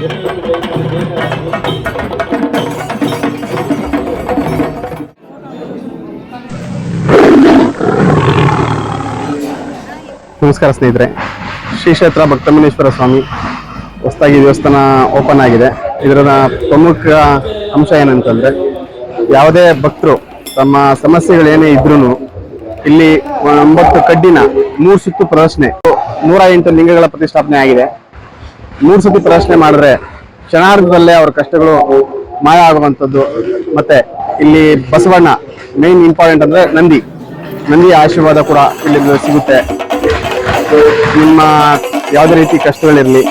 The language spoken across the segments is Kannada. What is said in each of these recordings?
ನಮಸ್ಕಾರ ಸ್ನೇಹಿತರೆ. ಶ್ರೀ ಕ್ಷೇತ್ರ ಭಕ್ತಮನೇಶ್ವರ ಸ್ವಾಮಿ ಹೊಸದಾಗಿ ದೇವಸ್ಥಾನ ಓಪನ್ ಆಗಿದೆ. ಇದರ ಪ್ರಮುಖ ಅಂಶ ಏನಂತಂದರೆ, ಯಾವುದೇ ಭಕ್ತರು ತಮ್ಮ ಸಮಸ್ಯೆಗಳೇನೇ ಇದ್ರೂ ಇಲ್ಲಿ ಒಂಬತ್ತು ಕಡ್ಡಿನ ಮೂರು ಸುತ್ತು ಪ್ರದರ್ಶನೆ ನೂರ ಎಂಟು ಲಿಂಗಗಳ ಪ್ರತಿಷ್ಠಾಪನೆ ಆಗಿದೆ. ಮೂರು ಸತಿ ಪ್ರಶ್ನೆ ಮಾಡಿದ್ರೆ ಕ್ಷಣಾರ್ಧದಲ್ಲೇ ಅವ್ರ ಕಷ್ಟಗಳು ಮಾಯ ಆಗುವಂಥದ್ದು. ಮತ್ತೆ ಇಲ್ಲಿ ಬಸವಣ್ಣ ಮೇನ್ ಇಂಪಾರ್ಟೆಂಟ್ ಅಂದ್ರೆ ನಂದಿ. ನಂದಿಯ ಆಶೀರ್ವಾದ ಕೂಡ ಇಲ್ಲಿ ಸಿಗುತ್ತೆ. ನಿಮ್ಮ ಯಾವುದೇ ರೀತಿ ಕಷ್ಟಗಳಿರಲಿ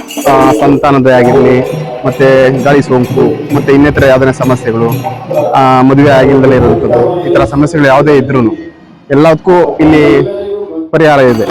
ಸಂತಾನದ ಆಗಿರಲಿ, ಮತ್ತೆ ಗಾಳಿ ಸೋಂಕು, ಮತ್ತೆ ಇನ್ನಿತರ ಯಾವುದೇ ಸಮಸ್ಯೆಗಳು ಮದುವೆ ಆಗಿಲ್ದಲೇ ಇರುವಂಥದ್ದು, ಈ ಥರ ಸಮಸ್ಯೆಗಳು ಯಾವುದೇ ಇದ್ರೂ ಎಲ್ಲದಕ್ಕೂ ಇಲ್ಲಿ ಪರಿಹಾರ ಇದೆ.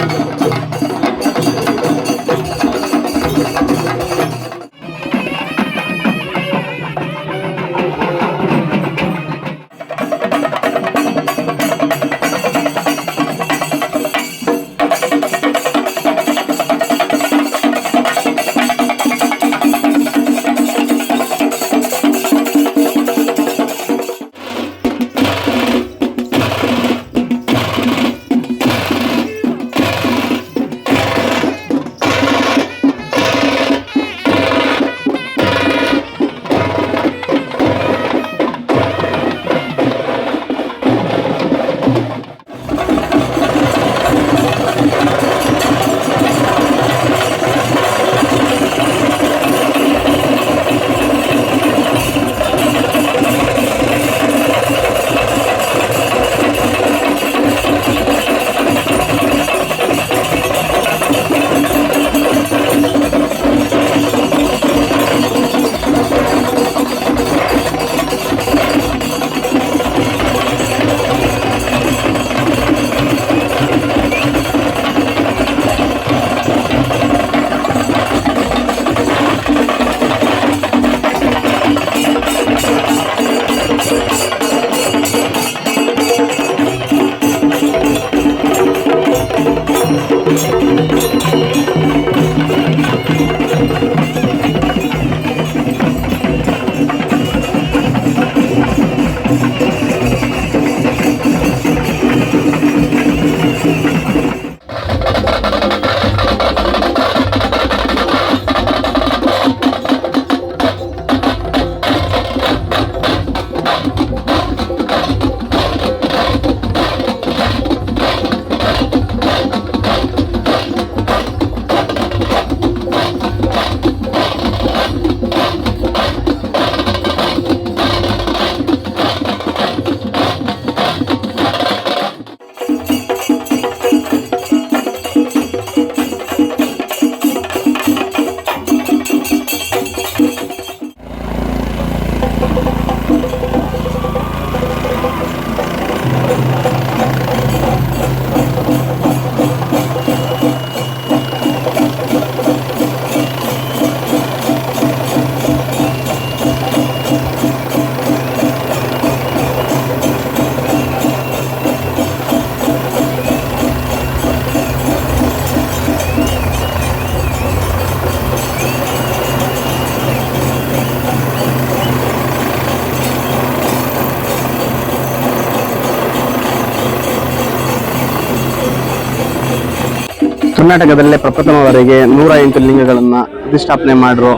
ಕರ್ನಾಟಕದಲ್ಲೇ ಪ್ರಪ್ರಥಮವರೆಗೆ ನೂರ ಎಂಟು ಲಿಂಗಗಳನ್ನ ಪ್ರತಿಷ್ಠಾಪನೆ ಮಾಡಿರೋ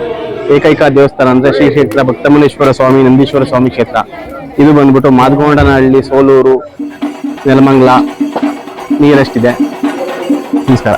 ಏಕೈಕ ದೇವಸ್ಥಾನ ಅಂದ್ರೆ ಶ್ರೀ ಕ್ಷೇತ್ರ ಭಕ್ತಮನೇಶ್ವರ ಸ್ವಾಮಿ, ನಂದೀಶ್ವರ ಸ್ವಾಮಿ ಕ್ಷೇತ್ರ. ಇದು ಬಂದ್ಬಿಟ್ಟು ಮಾದಗೊಂಡನಹಳ್ಳಿ, ಸೋಲೂರು, ನೆಲಮಂಗ್ಲ ನಿಯರೆಸ್ಟ್ ಇದೆ ನಮಸ್ಕಾರ.